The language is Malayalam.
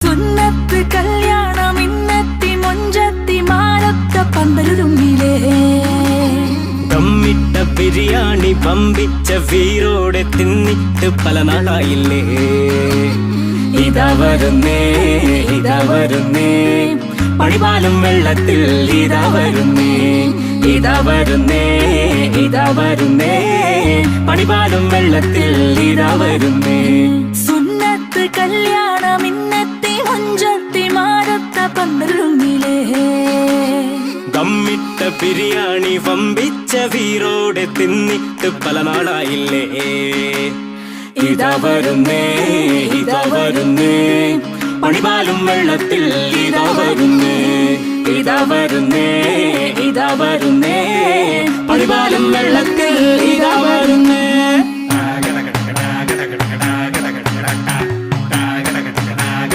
സുന്നത്ത് കല്യാണം ഇന്നെത്തി മൊഞ്ചത്തി മാലത്ത പന്തലുരുമ്പിലേ. തമ്മിട്ട ബിരിയാണി പമ്പിച്ച വീരോടെ തിന്നിട്ട് പല നാളായില്ലേ. ഇതാ വരുന്നേ ഇതാ വരുന്നേ പണിപാലും വെള്ളത്തിൽ ഇതാ വരുന്നേ ഇതാ വരുന്നേ ഇതാ വരുന്നേ പണിപാലും വെള്ളത്തിൽ ഇതാ വരുന്നേ ദമ്മിട്ട ബിരിയാണി വമ്പിച്ച വീരോടെ തിന്നിട്ട് പല നാളായില്ലേ. ഇതാ വരുന്നേ ഇതാ വരുന്നേ. പണിപാലും വെള്ളത്തിൽ ഇതാ വരുന്നേ. ഇതാ വരുന്നേ ഇതാ വരുന്നേ. പണിപാലും വെള്ളത്തിൽ ഇതാ വരുന്നേ.